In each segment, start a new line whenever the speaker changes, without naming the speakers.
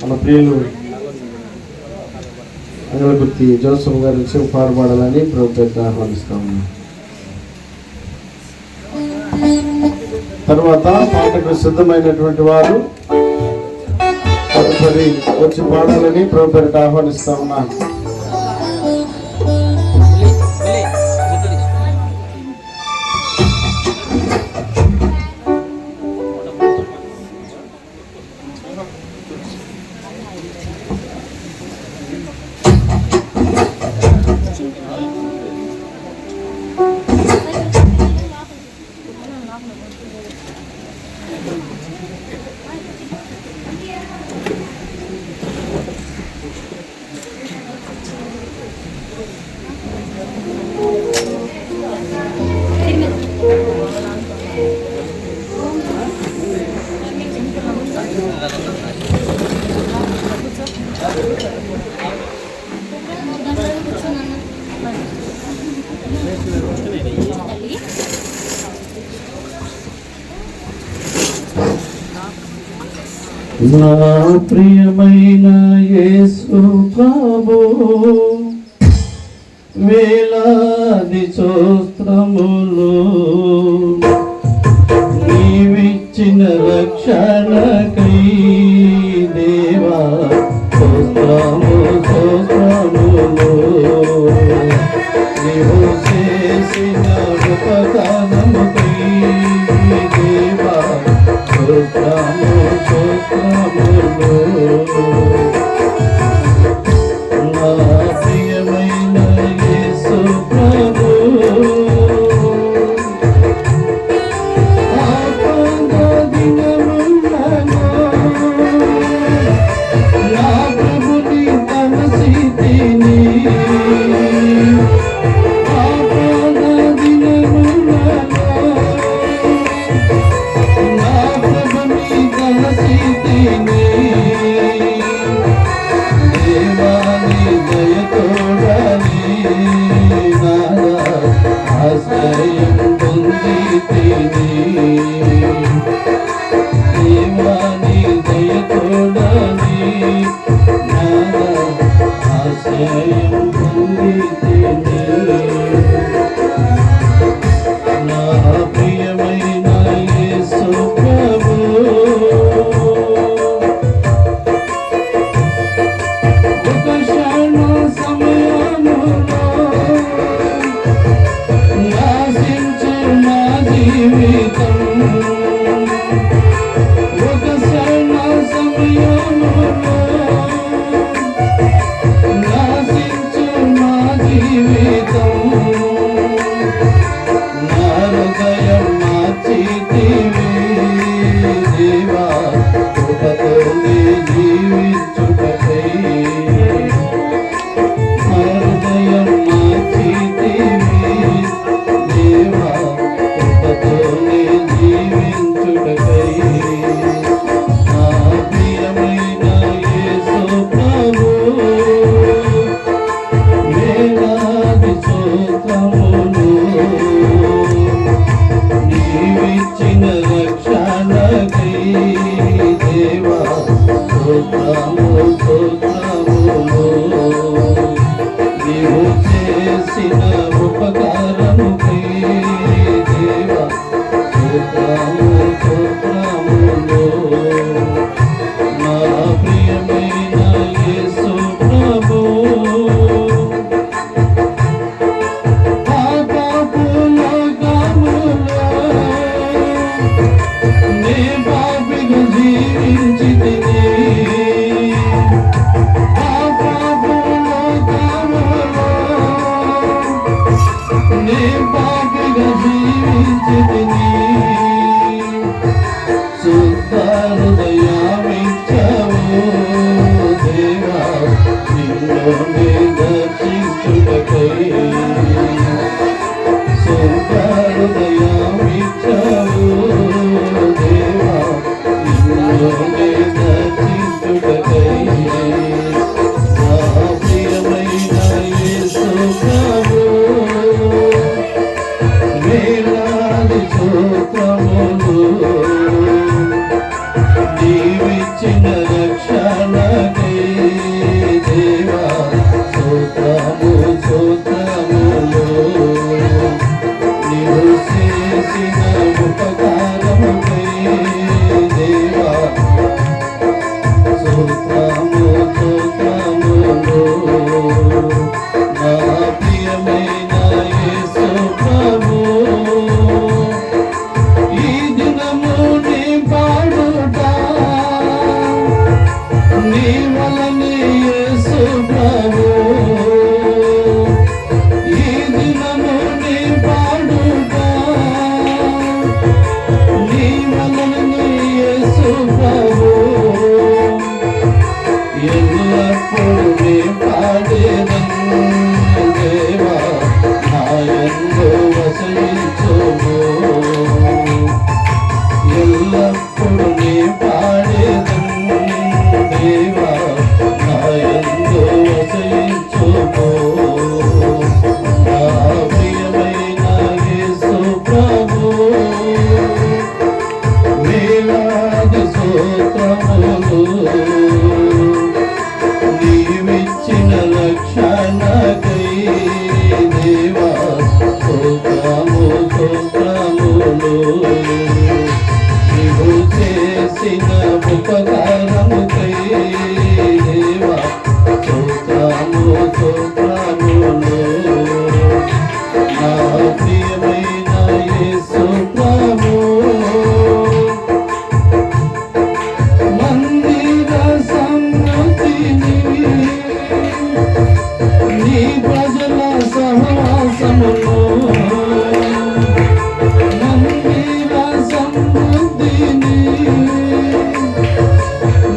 మన ప్రియులు అంగళపూర్తి జోసఫ్ గారు వచ్చి ప్రభుత్వం ఆహ్వానిస్తా తర్వాత పాటకు సిద్ధమైనటువంటి వారు వచ్చి పాడాలని ప్రభుత్వం ఆహ్వానిస్తా ఉన్నాను నా ప్రియమైన యేసు ప్రభు వేలాది చోస్త్రములు నీవిచ్చిన రక్షణకై దేవా చేసిన ఉపకారం Thank you. ಉಪಕಾರ జీవించితిని శుద్ధ హృదయామిచ్చవు దేవా oh you. స్తోత్రములు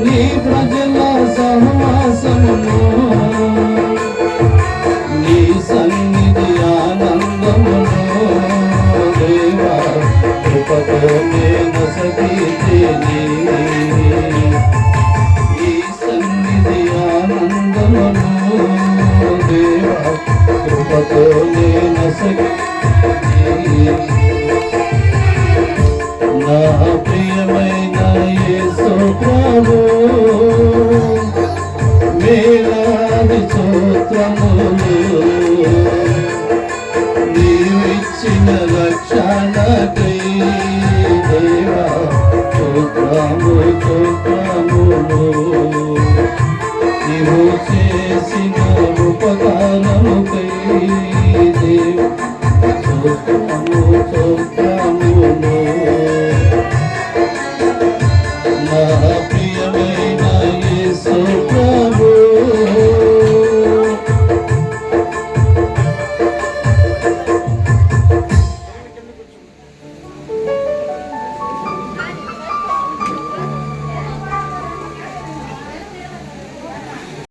నీ ప్రజల సహవాసము నీ సన్నిధి ఆనందము దేవా కృపతో నేను సతీతిని ఈ సన్నిధి ఆనందము దేవా కృపతో నేను సతీ